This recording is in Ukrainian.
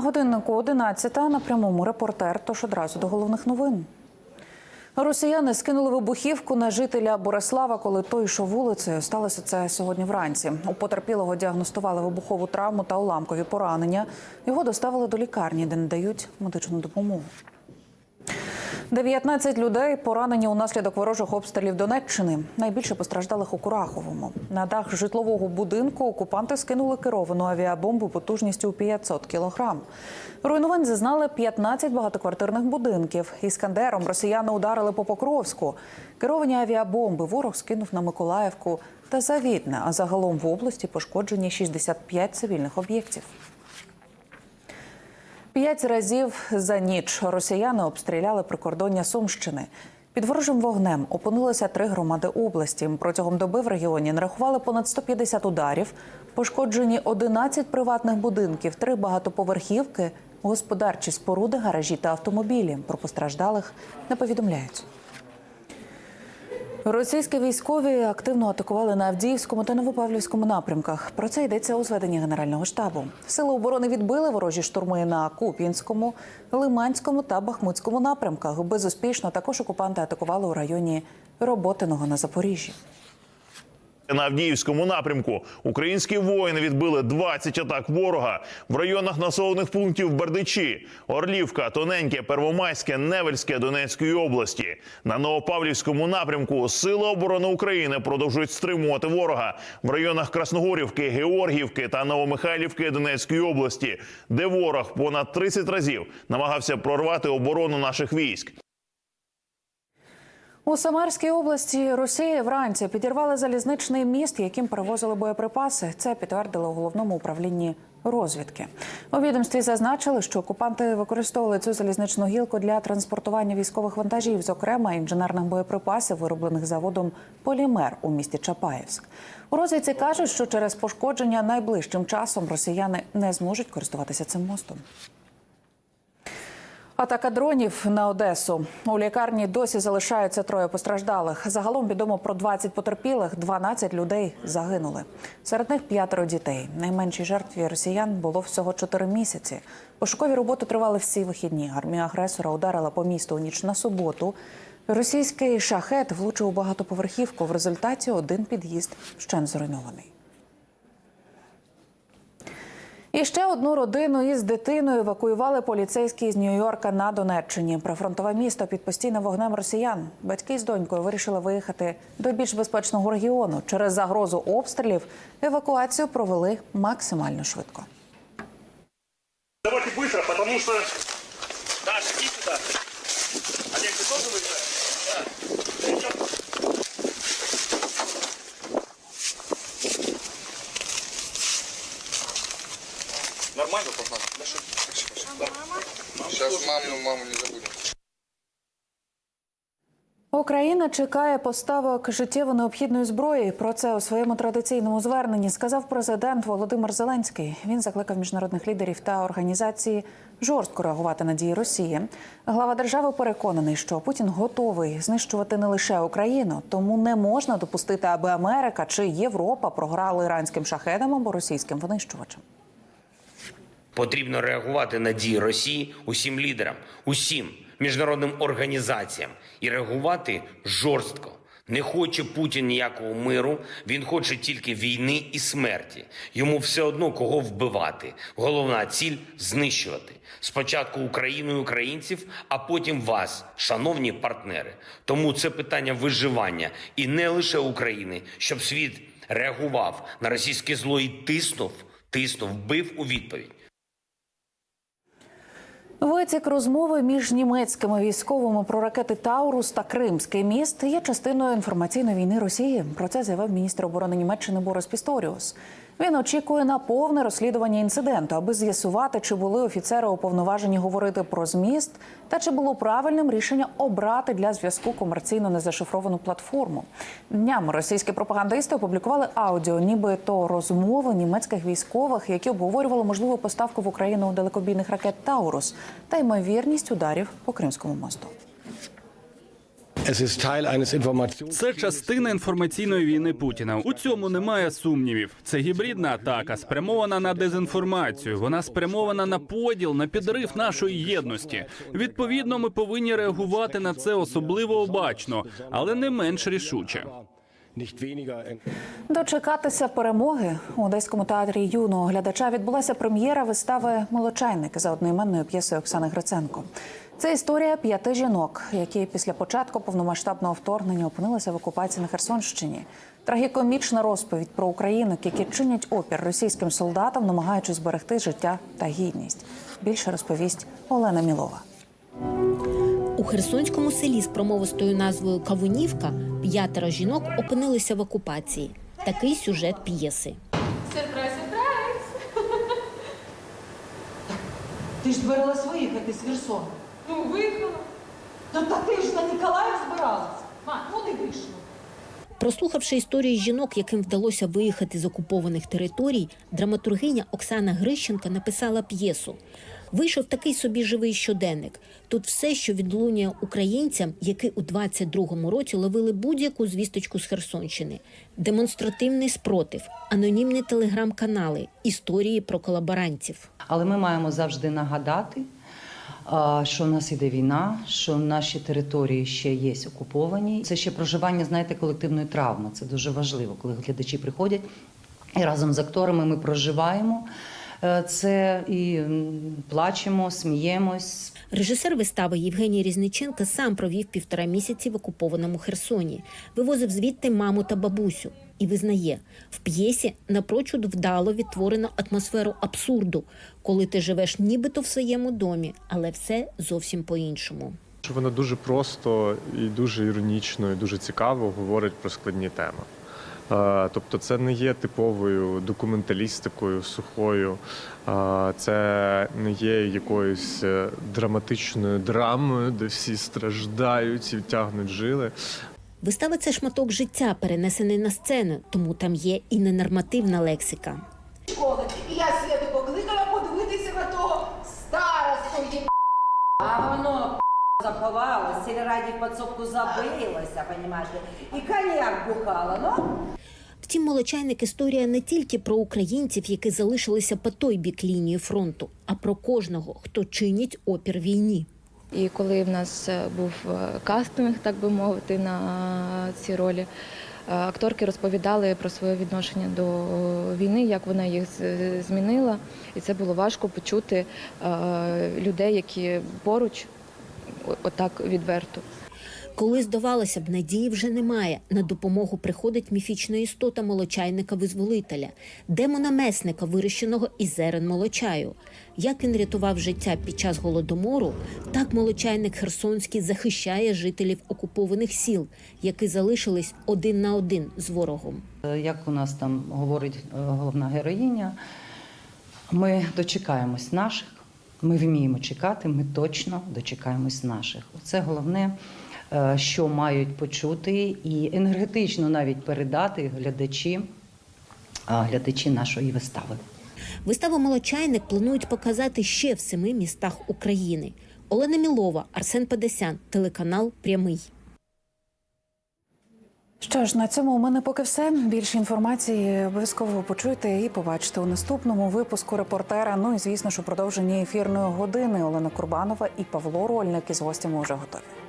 На годиннику 11 на прямому репортер. Тож одразу до головних новин. Росіяни скинули вибухівку на жителя Борислава, коли той йшов вулицею. Сталося це сьогодні вранці. У потерпілого діагностували вибухову травму та уламкові поранення. Його доставили до лікарні, де надають медичну допомогу. 19 людей поранені унаслідок ворожих обстрілів Донеччини. Найбільше постраждалих у Кураховому. На дах житлового будинку окупанти скинули керовану авіабомбу потужністю у 500 кілограм. Руйнувань зазнали 15 багатоквартирних будинків. Іскандером росіяни ударили по Покровську. Керовані авіабомби ворог скинув на Миколаївку та Завітне. А загалом в області пошкоджені 65 цивільних об'єктів. П'ять разів за ніч росіяни обстріляли прикордоння Сумщини. Під ворожим вогнем опинилися три громади області. Протягом доби в регіоні нарахували понад 150 ударів. Пошкоджені 11 приватних будинків, три багатоповерхівки, господарчі споруди, гаражі та автомобілі. Про постраждалих не повідомляють. Російські військові активно атакували на Авдіївському та Новопавлівському напрямках. Про це йдеться у зведенні Генерального штабу. Сили оборони відбили ворожі штурми на Куп'янському, Лиманському та Бахмутському напрямках. Безуспішно також окупанти атакували у районі Роботиного на Запоріжжі. На Авдіївському напрямку українські воїни відбили 20 атак ворога в районах населених пунктів Бердичі, Орлівка, Тоненьке, Первомайське, Невельське Донецької області. На Новопавлівському напрямку Сили оборони України продовжують стримувати ворога в районах Красногорівки, Георгіївки та Новомихайлівки Донецької області, де ворог понад 30 разів намагався прорвати оборону наших військ. У Самарській області Росії вранці підірвали залізничний міст, яким перевозили боєприпаси. Це підтвердили у головному управлінні розвідки. У відомстві зазначили, що окупанти використовували цю залізничну гілку для транспортування військових вантажів, зокрема інженерних боєприпасів, вироблених заводом Полімер у місті Чапаєвськ. У розвідці кажуть, що через пошкодження найближчим часом росіяни не зможуть користуватися цим мостом. Атака дронів на Одесу у лікарні досі залишаються троє постраждалих. Загалом відомо про 20 потерпілих, 12 людей загинули. Серед них п'ятеро дітей. Найменшій жертві росіян було всього 4 місяці. Пошукові роботи тривали всі вихідні. Армія агресора ударила по місту у ніч на суботу. Російський шахет влучив у багатоповерхівку. В результаті один під'їзд ще зруйнований. І ще одну родину із дитиною евакуювали поліцейські з Нью-Йорка на Донеччині. Прифронтове місто під постійним вогнем росіян. Батьки з донькою вирішили виїхати до більш безпечного регіону. Через загрозу обстрілів евакуацію провели максимально швидко. Давайте быстро, потому что... Даша, иди сюда. Олег, ты тоже выиграешь? Сейчас маму, маму не забудем. Україна чекає поставок життєво необхідної зброї. Про це у своєму традиційному зверненні сказав президент Володимир Зеленський. Він закликав міжнародних лідерів та організації жорстко реагувати на дії Росії. Глава держави переконаний, що Путін готовий знищувати не лише Україну, тому не можна допустити, аби Америка чи Європа програли іранським шахедам або російським винищувачам. Потрібно реагувати на дії Росії усім лідерам, усім міжнародним організаціям і реагувати жорстко. Не хоче Путін ніякого миру, він хоче тільки війни і смерті. Йому все одно кого вбивати. Головна ціль знищувати. Спочатку Україну і українців, а потім вас, шановні партнери. Тому це питання виживання і не лише України, щоб світ реагував на російське зло і тиснув, тиснув, бив у відповідь. Витік розмови між німецькими військовими про ракети Таурус та Кримський міст є частиною інформаційної війни Росії. Про це заявив міністр оборони Німеччини Борис Пісторіус. Він очікує на повне розслідування інциденту, аби з'ясувати, чи були офіцери уповноважені говорити про зміст, та чи було правильним рішення обрати для зв'язку комерційно незашифровану платформу. Днями російські пропагандисти опублікували аудіо, нібито розмови німецьких військових, які обговорювали можливу поставку в Україну далекобійних ракет Таурус та ймовірність ударів по Кримському мосту. Це частина інформаційної війни Путіна. У цьому немає сумнівів. Це гібридна атака, спрямована на дезінформацію. Вона спрямована на поділ, на підрив нашої єдності. Відповідно, ми повинні реагувати на це особливо обачно, але не менш рішуче. Дочекатися перемоги у одеському театрі юного глядача відбулася прем'єра вистави Молочайник за одноіменною п'єсою Оксани Гриценко. Це історія п'яти жінок, які після початку повномасштабного вторгнення опинилися в окупації на Херсонщині. Трагікомічна розповідь про українок, які чинять опір російським солдатам, намагаючись зберегти життя та гідність. Більше розповість Олена Мілова. У херсонському селі з промовистою назвою Кавунівка п'ятеро жінок опинилися в окупації. Такий сюжет п'єси. Сюрприз, сюрприз! Ти ж збиралась виїхати з Херсону. Ну, виїхала. Ну та ти ж на Ніколаїв збиралась. Ма, ну не вийшло. Прослухавши історії жінок, яким вдалося виїхати з окупованих територій, драматургиня Оксана Грищенка написала п'єсу. Вийшов такий собі живий щоденник. Тут все, що відлунює українцям, які у 22-му році ловили будь-яку звісточку з Херсонщини, демонстративний спротив, анонімні телеграм-канали, історії про колаборантів. Але ми маємо завжди нагадати, що в нас іде війна, що наші території ще є окуповані. Це ще проживання, знаєте, колективної травми. Це дуже важливо, коли глядачі приходять і разом з акторами ми проживаємо. Е, Це і плачемо, сміємось, Режисер вистави Євгеній Різниченко сам провів півтора місяці в окупованому Херсоні, вивозив звідти маму та бабусю і визнає, в п'єсі напрочуд вдало відтворено атмосферу абсурду, коли ти живеш нібито в своєму домі, але все зовсім по-іншому. Що вона дуже просто і дуже іронічно, і дуже цікаво говорить про складні теми. Тобто, це не є типовою документалістикою сухою, це не є якоюсь е, драматичною драмою, де всі страждають і тягнуть жили. Вистава це шматок життя, перенесений на сцену, тому там є і ненормативна лексика. школи. І я світу покликала подивитися на того старосту. А воно заховалось, сільраді в подсобку забилося, понімаєте, і коньяк бухало, ну. Втім, молочайник історія не тільки про українців, які залишилися по той бік лінії фронту, а про кожного, хто чинить опір війні. І коли в нас е, був е, кастинг, так би мовити, на ці ролі, е, акторки розповідали про своє відношення до війни, як вона їх змінила. І це було важко почути е, людей, які поруч, отак відверто. Коли здавалося б, надії вже немає. На допомогу приходить міфічна істота молочайника-визволителя, демона-месника, вирощеного із зерен молочаю. Як він рятував життя під час голодомору, так молочайник Херсонський захищає жителів окупованих сіл, які залишились один на один з ворогом. Е, Як у нас там говорить е, головна героїня, ми дочекаємось наших, ми вміємо чекати, ми точно дочекаємось наших. Це головне, е, що мають почути і енергетично навіть передати глядачі, а, глядачі нашої вистави. Виставу Молочайник планують показати ще в семи містах України. Олена Мілова, Арсен Педесян, телеканал Прямий. Що ж, на цьому у мене поки все. Більше інформації обов'язково почуйте і побачите у наступному випуску репортера. Ну і звісно, що продовження ефірної години Олена Курбанова і Павло Рольник із гостями вже готові.